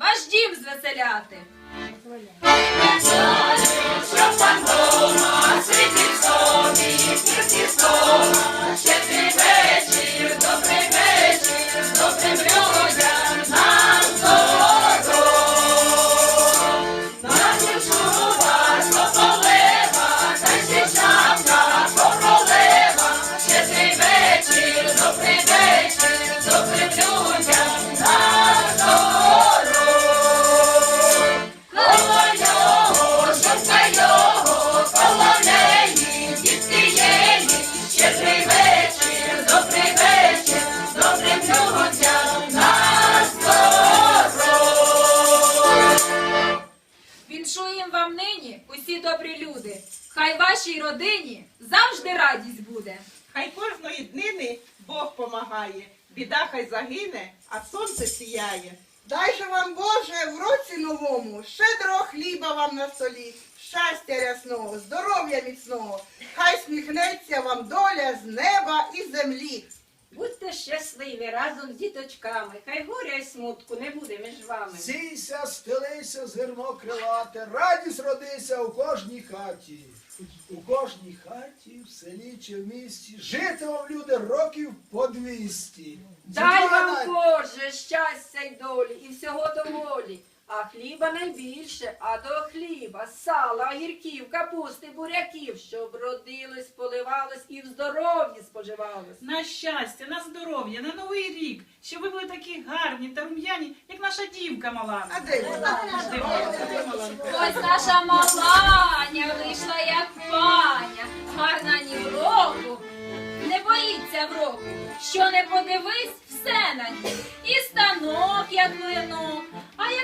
ваш дім звеселяти. Віншуєм вам нині усі добрі люди. Хай вашій родині завжди радість буде. Хай кожної днини Бог помагає. Біда хай загине, а сонце сіяє. Дай же вам Боже в році новому, щедрого хліба вам на столі, щастя рясного, здоров'я міцного, хай сміхнеться вам доля з неба і землі. Будьте щасливі разом з діточками, хай горя й смутку не буде між вами. Сійся, стелися, зерно крилате, радість родися у кожній хаті. У кожній хаті, в селі чи в місті, жити вам люди років по двісті. Дай вам Боже щастя й долі і всього доволі. А хліба найбільше, а до хліба, сала, огірків, капусти, буряків, щоб родилось, поливалось і в здоров'ї споживалось. На щастя, на здоров'я, на новий рік, щоб ви були такі гарні та рум'яні, як наша дівка мала. А де вона? Де? Де? Ось наша маланя вийшла як паня, гарна ні в року, не боїться в року. Що не подивись, все на ній. І станок, як клинок, а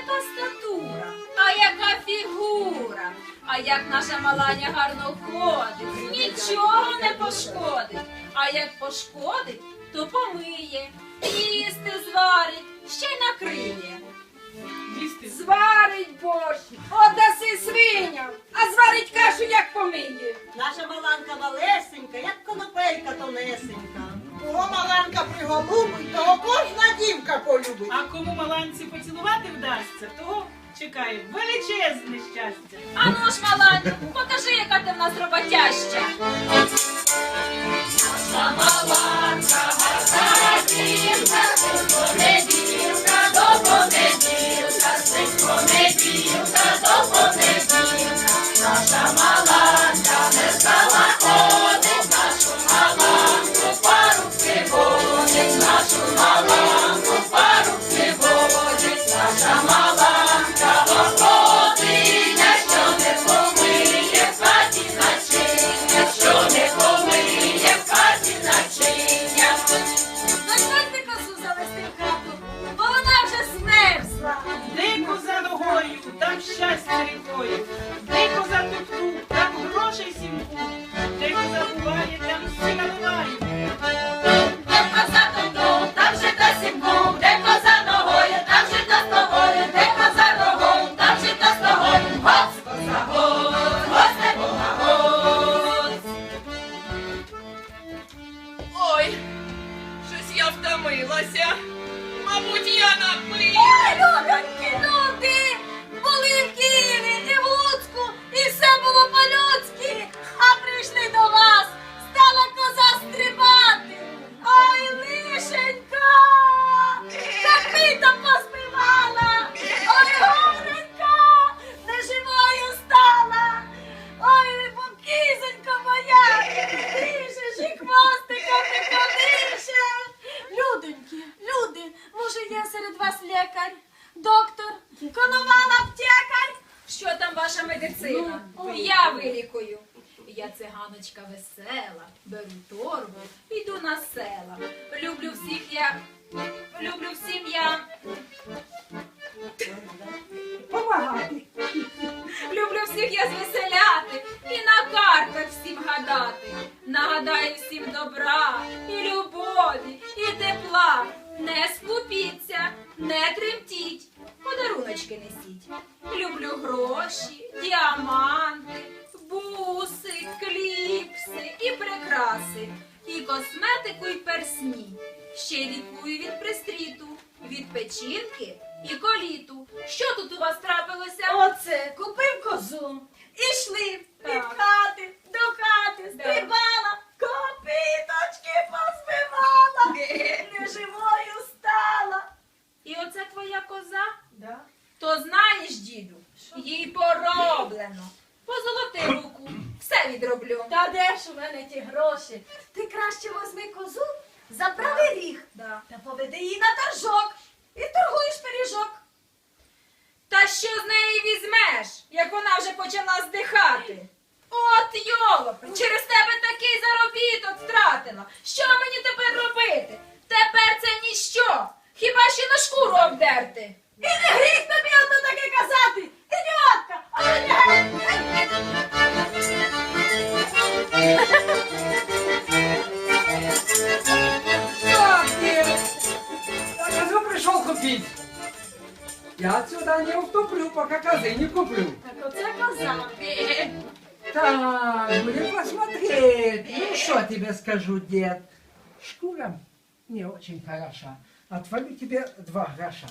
яка статура, а яка фігура, а як наша маланя гарно ходить, нічого не пошкодить. А як пошкодить, то помиє, їсти зварить, ще й накриє. Зварить борщ, отдаси свиням, а зварить кашу, як помиє. Наша маланка малесенька, як конопелька тонесенька. Кого маланка приголубить, того кожна дівка полюбить. А кому маланці поцілувати вдасться, того чекає величезне щастя. Ану ж, маланю, покажи, яка ти в нас роботяща. Козу завести в хату, бо вона вже змерзла. Де коза ногою, там щастя рікою. Де коза тут, там всі наливають. Я втомилася. Мабуть, я. Ой, людоньки, люди, були в Києві і в Луцьку, і все було по-людськи, а прийшли до вас, циганочка весела, беру торбу, йду на села. Люблю всіх я, люблю всім я. Помагати. Люблю всіх я звеселяти і на картах всім гадати. Нагадаю всім добра і любові, і тепла. Не скупіться, печінки і коліту. Що тут у вас трапилося? Оце купив козу. Ішли від Так. хати до хати, стрибала, копиточки позбивала, неживою стала. І оце твоя коза? Да. То знаєш, діду, їй пороблено. Позолоти руку, все відроблю. Та де ж у мене ті гроші? Ти краще возьми козу, забрави ріг Да. та поведи її на торжок пиріжок. Та що з неї візьмеш, як вона вже почала здихати? От йолоп, через тебе такий заробіток втратила. Що мені тепер робити? Тепер це ніщо. Хіба ще на шкуру обдерти? І не гріх тобі ото таке казати, Я отсюда не уступлю, пока козы не куплю. Так оце коза. Так, будем посмотреть. Ну, что тебе скажу, дед? Шкура не очень хороша. Отвалю тебе два гроша.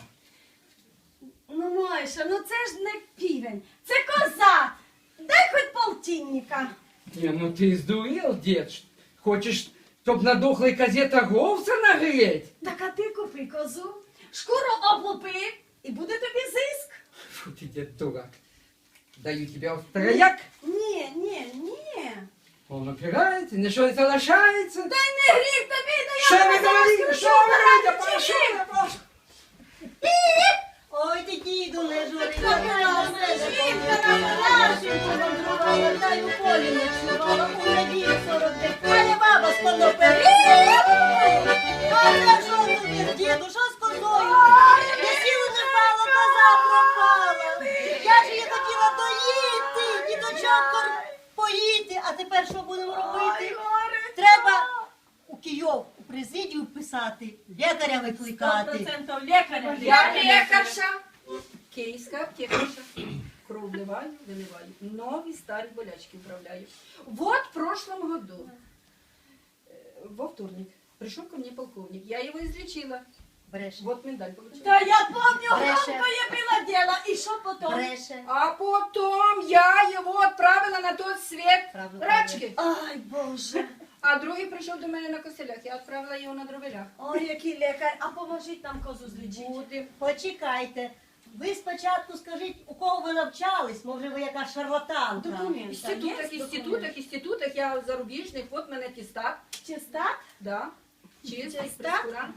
Ну, Мойша, ну це ж не півень, це коза. Дай хоч полтинника. Не, ну ты сдурел, дед. Ш- Хочешь, чтоб на дохлой козе торговца нагреть? Так а ти купи козу, шкуру облупи, і буде тобі зиск. Фу ты, дед, дурак. Даю тебе вот трояк. Ні, ні, ні. Он упирается, ничего не соглашается. Та й не гріх тобі, да я Что вы тебе зараз говорите? скажу, Что вы говорите? брат, Пошел, чи я пошел. Ой, ти діду не жури, Та на ти мене жінка на Нашеньку мандрувала, та й у полі ночувала, у неділю сорок лікаря викликати. процентів лікаря. Я лікарша, київська аптекарша. Кров вливаю, виливаю. Нові старі болячки вправляю. Вот в прошлом году, э, во вторник, пришел ко мне полковник. Я его излечила. Бреше. Вот медаль получила. Та я помню, Бреше. громкое было дело. І що потім? Бреше. А потом я его отправила на тот свет Правда, рачки. Ай, Боже. А другий прийшов до мене на коселях. Я відправила його на дровелях. Ой, який лікар. А поможіть нам козу злічити. Буде. Почекайте. Ви спочатку скажіть, у кого ви навчались, може ви яка шарлатанка. В Документ. інститутах, інститутах, інститутах я зарубіжних, от мене тістат. Чиста? Да. Чистый, Чиста? прескурант.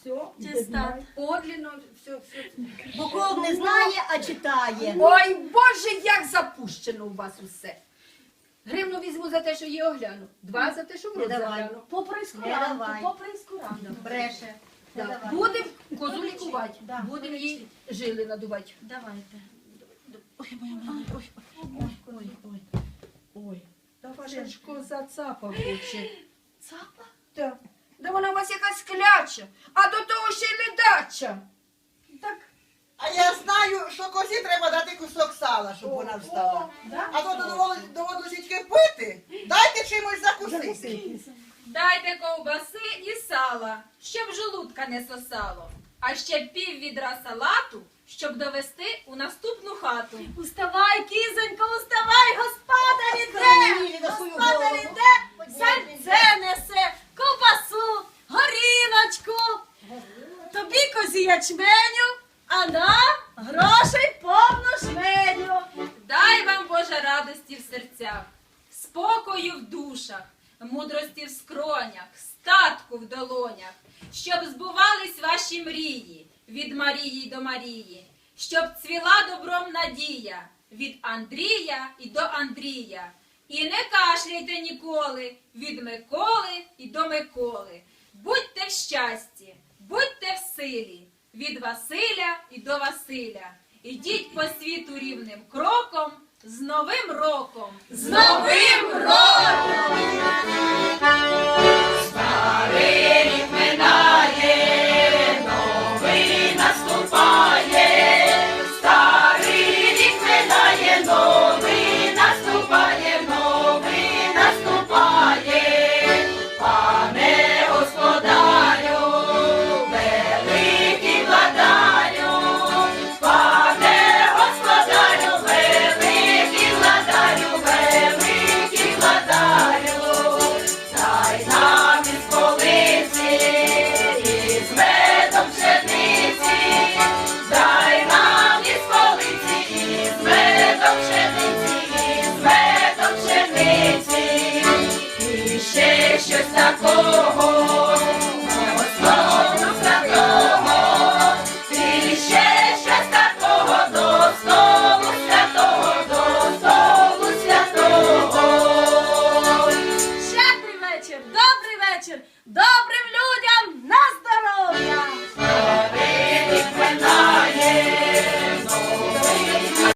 Все. Чиста. Подлинно, все, все. Буков не знає, а читає. Ой, Боже, як запущено у вас усе. Гривну візьму за те, що її огляну. Два за те, що в рот Не давай. загляну. По Не прескуранту, давай. Бреше. Да. давай. Будемо козу лікувати, Да, будемо їй жили надувати. Давайте. Ой, моя ой, ой. Та ваша ж коза цапа хоче. Цапа? Так. Да вона у вас якась кляча, а до того ще й ледача. Я знаю, що козі треба дати кусок сала, щоб вона встала. А то доводилось доводилось тільки пити. Дайте чимось закусити. Дайте ковбаси і сала, щоб желудка не сосало. А ще пів відра салату, щоб довести у наступну хату. Уставай, кізонько, уставай, господар іде! Господар іде, сальце несе, ковбасу, горілочку. Тобі козі ячменю, а нам грошей повну шменю. Дай вам Боже радості в серцях, спокою в душах, мудрості в скронях, статку в долонях, щоб збувались ваші мрії від Марії до Марії, щоб цвіла добром надія від Андрія і до Андрія. І не кашляйте ніколи від Миколи і до Миколи. Будьте в щасті, будьте в силі від Василя і до Василя. Ідіть по світу рівним кроком з Новим роком! З Новим роком! Наступає, новий